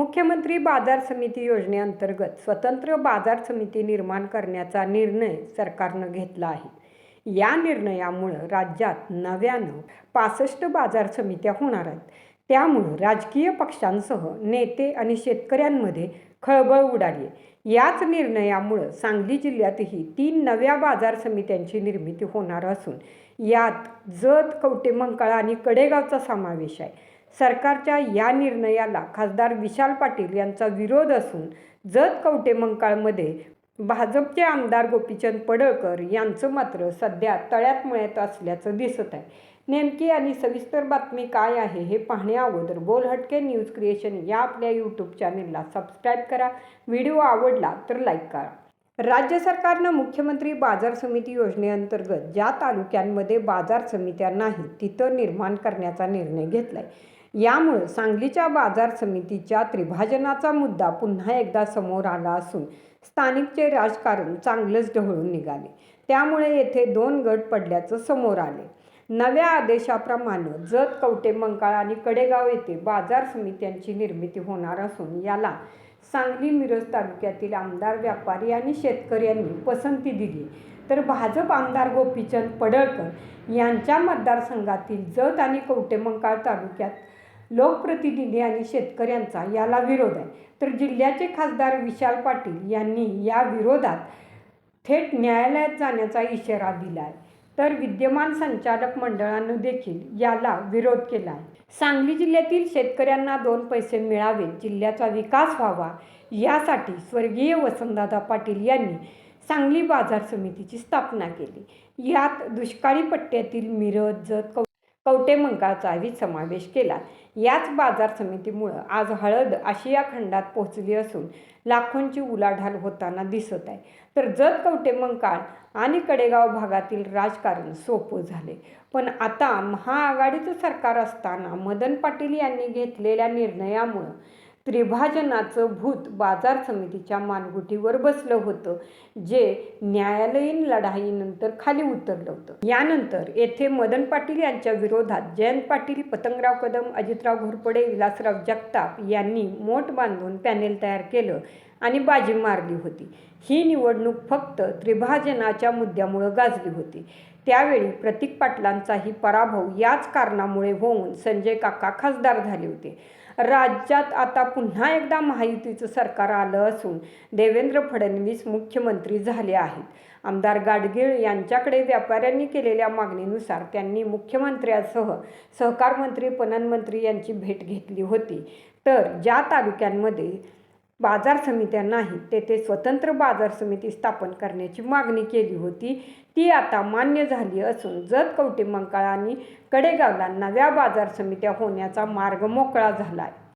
मुख्यमंत्री बाजार समिती योजनेअंतर्गत स्वतंत्र बाजार समिती निर्माण करण्याचा निर्णय सरकारनं घेतला आहे. या निर्णयामुळं राज्यात नव्यानं पासष्ट बाजार समित्या होणार आहेत. त्यामुळं राजकीय पक्षांसह नेते आणि शेतकऱ्यांमध्ये खळबळ उडाली याच निर्णयामुळं सांगली जिल्ह्यातही तीन नव्या बाजार समित्यांची निर्मिती होणार असून यात जत कवटेमंकाळा आणि कडेगावचा समावेश आहे. सरकारच्या या निर्णयाला खासदार विशाल पाटील यांचा विरोध असून जत कवटेमंकाळमध्ये भाजपचे आमदार गोपीचंद पडळकर यांचं मात्र सध्या तळ्यात मिळत असल्याचं दिसत आहे. नेमकी आणि सविस्तर बातमी काय आहे हे पाहण्या अगोदर बोल हटके न्यूज क्रिएशन या आपल्या यूट्यूब चॅनेलला सबस्क्राईब करा. व्हिडिओ आवडला तर लाईक करा. राज्य सरकारनं मुख्यमंत्री बाजार समिती योजनेअंतर्गत ज्या तालुक्यांमध्ये बाजार समित्या नाहीत तिथं निर्माण करण्याचा निर्णय घेतला आहे यामुळं सांगलीच्या बाजार समितीच्या त्रिभाजनाचा मुद्दा पुन्हा एकदा समोर आला असून स्थानिकचे राजकारण चांगलंच ढवळून निघाले. त्यामुळे येथे दोन गट पडल्याचं समोर आले. नव्या आदेशाप्रमाणे जत कवटे मंकाळ आणि कडेगाव येथे बाजार समित्यांची निर्मिती होणार असून याला सांगली मिरज तालुक्यातील आमदार व्यापारी आणि शेतकऱ्यांनी पसंती दिली. तर भाजप आमदार गोपीचंद पडळकर यांच्या मतदारसंघातील जत आणि कवटेमंकाळ तालुक्यात लोकप्रतिनिधी आणि शेतकऱ्यांचा याला विरोध आहे. तर जिल्ह्याचे खासदार विशाल पाटील यांनी या विरोधात थेट न्यायालयात जाण्याचा इशारा दिला आहे. तर विद्यमान संचालक मंडळानं देखील याला विरोध केला आहे. सांगली जिल्ह्यातील शेतकऱ्यांना दोन पैसे मिळावे जिल्ह्याचा विकास व्हावा यासाठी स्वर्गीय वसंतदादा पाटील यांनी सांगली बाजार समितीची स्थापना केली. यात दुष्काळी पट्ट्यातील मिरज जत कौ कवटेमंकाळचाही समावेश केला. याच बाजार समितीमुळं आज हळद आशिया खंडात पोहोचली असून लाखोंची उलाढाल होताना दिसत आहे. तर जत कवटेमंकाळ आणि कडेगाव भागातील राजकारण सोपं झाले. पण आता महाआघाडीचं सरकार असताना मदन पाटील यांनी घेतलेल्या निर्णयामुळं त्रिभाजनाचं भूत बाजार समितीच्या मानगुटीवर बसलं होतं जे न्यायालयीन लढाईनंतर खाली उतरलं होतं. यानंतर येथे मदन पाटील यांच्या विरोधात जयंत पाटील पतंगराव कदम अजितराव घोरपडे विलासराव जगताप यांनी मोठ बांधून पॅनेल तयार केलं आणि बाजी मारली होती. ही निवडणूक फक्त त्रिभाजनाच्या मुद्द्यामुळं गाजली होती. त्यावेळी प्रतीक पाटलांचाही पराभव याच कारणामुळे होऊन संजय काका खासदार झाले होते. राज्यात आता पुन्हा एकदा महायुतीचं सरकार आलं असून देवेंद्र फडणवीस मुख्यमंत्री झाले आहेत. आमदार गाडगीळ यांच्याकडे व्यापाऱ्यांनी केलेल्या मागणीनुसार त्यांनी मुख्यमंत्र्यांसह सहकार मंत्री पणन मंत्री यांची भेट घेतली होती. तर ज्या तालुक्यांमध्ये बाजार समित्या नाहीत तेथे स्वतंत्र बाजार समिती स्थापन करण्याची मागणी केली होती. ती आता मान्य झाली असून जत कवटेमंकाळ आणि कडेगावला नव्या बाजार समित्या होण्याचा मार्ग मोकळा झाला आहे